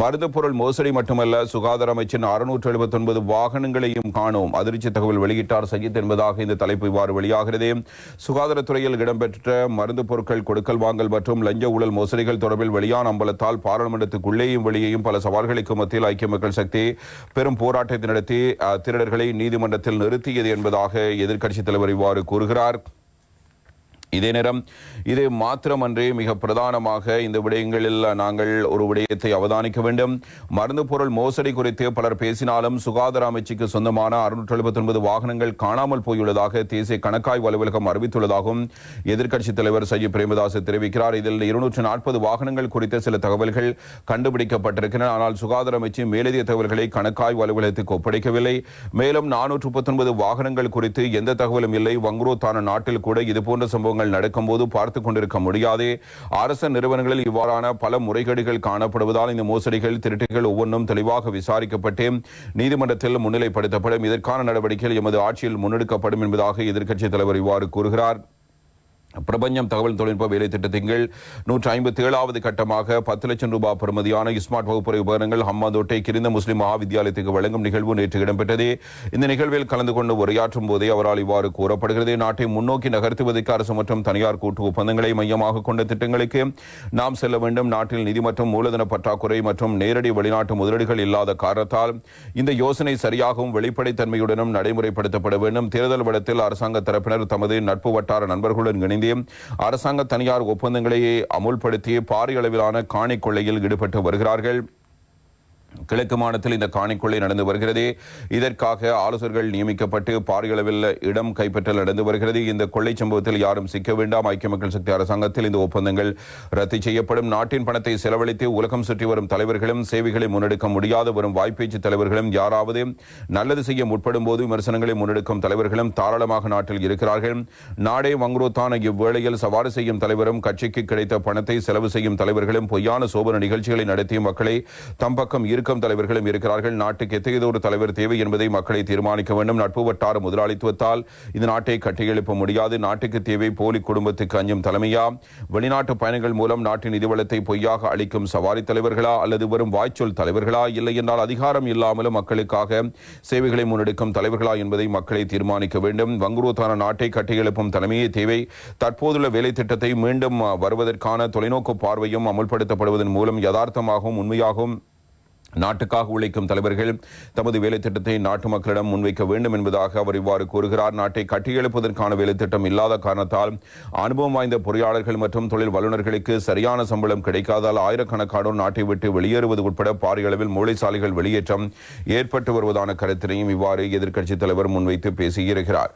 மருந்து பொருள் மோசடி மட்டுமல்ல சுகாதார அமைச்சின் அறுநூற்று எழுபத்தி ஒன்பது வாகனங்களையும் காணோம். அதிர்ச்சி தகவல் வெளியிட்டார் சஜித் என்பதாக இந்த தலைப்பு இவ்வாறு வெளியாகிறது. சுகாதாரத்துறையில் இடம்பெற்ற மருந்து பொருட்கள் கொடுக்கல் வாங்கல் மற்றும் லஞ்ச ஊழல் மோசடிகள் தொடர்பில் வெளியான அம்பலத்தால் பாராளுமன்றத்துக்குள்ளேயும் வெளியேயும் பல சவால்களுக்கு மத்தியில் ஐக்கிய மக்கள் சக்தி பெரும் போராட்டத்தை நடத்தி திருடர்களை நீதிமன்றத்தில் நிறுத்தியது என்பதாக எதிர்க்கட்சித் தலைவர் இவ்வாறு கூறுகிறார். இதே நேரம் இது மாத்திரமன்றி மிக பிரதானமாக இந்த விடயங்களில் நாங்கள் ஒரு விடயத்தை அவதானிக்க வேண்டும். மருந்து பொருள் மோசடி குறித்து பலர் பேசினாலும் சுகாதார அமைச்சுக்கு சொந்தமான அறுநூற்று எழுபத்தி ஒன்பது வாகனங்கள் காணாமல் போயுள்ளதாக தேசிய கணக்காய்வு அலுவலகம் அறிவித்துள்ளதாகவும் எதிர்க்கட்சித் தலைவர் சஜி பிரேமதாஸ் தெரிவிக்கிறார். இதில் இருநூற்று நாற்பது வாகனங்கள் குறித்த சில தகவல்கள் கண்டுபிடிக்கப்பட்டிருக்கின்றன. ஆனால் சுகாதார அமைச்சு மேலதிக தகவல்களை கணக்காய்வு அலுவலகத்துக்கு ஒப்படைக்கவில்லை. மேலும் நானூற்று முப்பத்தொன்பது வாகனங்கள் குறித்து எந்த தகவலும் இல்லை. வங்குரோத்தான நாட்டில் கூட இதுபோன்ற சம்பவங்கள் நடக்கும்போது பார்த்து கொண்டிருக்க முடியாது. அரசு நிறுவனங்களில் இவ்வாறான பல முறைகேடுகள் காணப்படுவதால் இந்த மோசடிகள் திருட்டுகள் ஒவ்வொன்றும் தெளிவாக விசாரிக்கப்பட்டு நீதிமன்றத்தில் முன்னிலைப்படுத்தப்படும். இதற்கான நடவடிக்கைகள் எமது ஆட்சியில் முன்னெடுக்கப்படும் என்பதாக எதிர்க்கட்சித் தலைவர் இவ்வாறு கூறுகிறார். பிரபஞ்சம் தகவல் தொழில்நுட்ப வேலை திட்டத்தின் கீழ் நூற்றி ஐம்பத்தி ஏழாவது கட்டமாக பத்து லட்சம் ரூபாய் பெறுமதியான ஸ்மார்ட் வகுப்பறை உபகரணங்கள் ஹம்மாந்தோட்டை கிரிந்த முஸ்லிம் மகாவித்யாலயத்துக்கு வழங்கும் நிகழ்வு நேற்று இடம்பெற்றது. இந்த நிகழ்வில் கலந்து கொண்டு உரையாற்றும் போதே அவரால் இவ்வாறு கூறப்படுகிறது. நாட்டை முன்னோக்கி நகர்த்துவதற்கு அரசு மற்றும் தனியார் கூட்டு ஒப்பந்தங்களை மையமாக கொண்ட திட்டங்களுக்கு நாம் செல்ல வேண்டும். நாட்டில் நிதி மற்றும் மூலதன பற்றாக்குறை மற்றும் நேரடி வெளிநாட்டு முதலீடுகள் இல்லாத காரணத்தால் இந்த யோசனை சரியாகவும் வெளிப்படைத்தன்மையுடனும் நடைமுறைப்படுத்தப்பட வேண்டும். தேர்தல் வடத்தில் அரசாங்க தரப்பினர் தமது நட்பு வட்டார நண்பர்களுடன் இணைந்து அரசாங்க தனியார் ஒப்பந்தங்களை அமுல்படுத்தி பாரிய அளவிலான காணி கொள்ளையில் ஈடுபட்டு வருகிறார்கள். கிழக்கு மாநிலத்தில் இந்த காணிக்கொள்ளை நடந்து வருகிறது. இதற்காக ஆலோசகர்கள் நியமிக்கப்பட்டு பாரிய இடம் கைப்பற்றல் நடந்து வருகிறது. இந்த கொள்ளை சம்பவத்தில் யாரும் சிக்க வேண்டாம். ஐக்கிய மக்கள் சக்தி அரசாங்கத்தில் இந்த ஒப்பந்தங்கள் ரத்து செய்யப்படும். நாட்டின் பணத்தை செலவழித்து உலகம் சுற்றி வரும் தலைவர்களும் சேவைகளை முன்னெடுக்க முடியாத வரும் வாய்ப்பேச்சு தலைவர்களும் யாராவது நல்லது செய்ய முற்படும் போது விமர்சனங்களை முன்னெடுக்கும் தலைவர்களும் தாராளமாக நாட்டில் இருக்கிறார்கள். நாடே வங்குரோத்தான இவ்வேளையில் சவாரி செய்யும் தலைவரும் கட்சிக்கு கிடைத்த பணத்தை செலவு செய்யும் தலைவர்களும் பொய்யான சோபன நிகழ்ச்சிகளை நடத்தி மக்களை தம் பக்கம் இருக்கும் தலைவர்களும் இருக்கிறார்கள். நாட்டுக்கு எத்தகையதொரு தலைவர் தேவை என்பதை மக்களை தீர்மானிக்க வேண்டும். நட்பு வட்டார முதலாளித்துவத்தால் இந்த நாட்டை கட்டியெழுப்ப முடியாது. நாட்டுக்கு தேவை போலி குடும்பத்துக்கு அஞ்சும் தலைமையா? வெளிநாட்டு பயணங்கள் மூலம் நாட்டின் நிதிவளத்தை பொய்யாக அளிக்கும் சவாரி தலைவர்களா? அல்லது வரும் வாய்ச்சொல் தலைவர்களா? இல்லை என்றால் அதிகாரம் இல்லாமலும் மக்களுக்காக சேவைகளை முன்னெடுக்கும் தலைவர்களா என்பதை மக்களை தீர்மானிக்க வேண்டும். வங்குரோத்தான நாட்டை கட்டியெழுப்பும் தலைமையே தேவை. தற்போதுள்ள வேலை திட்டத்தை மீண்டும் வருவதற்கான தொலைநோக்கு பார்வையும் அமுல்படுத்தப்படுவதன் மூலம் யதார்த்தமாகவும் உண்மையாகவும் நாட்டுக்காக உழைக்கும் தலைவர்கள் தமது வேலை திட்டத்தை நாட்டு மக்களிடம் முன்வைக்க வேண்டும் என்பதாக அவர் இவ்வாறு கூறுகிறார். நாட்டை கட்டியெழுப்பதற்கான வேலை திட்டம் இல்லாத காரணத்தால் அனுபவம் வாய்ந்த பொறியாளர்கள் மற்றும் தொழில் வல்லுநர்களுக்கு சரியான சம்பளம் கிடைக்காதால் ஆயிரக்கணக்கானோர் நாட்டை விட்டு வெளியேறுவது உட்பட பாரிய அளவில் மூளைசாலைகள் வெளியேற்றம் ஏற்பட்டு வருவதான கருத்தினையும் இவ்வாறு எதிர்க்கட்சித் தலைவர் முன்வைத்து பேசியிருக்கிறார்.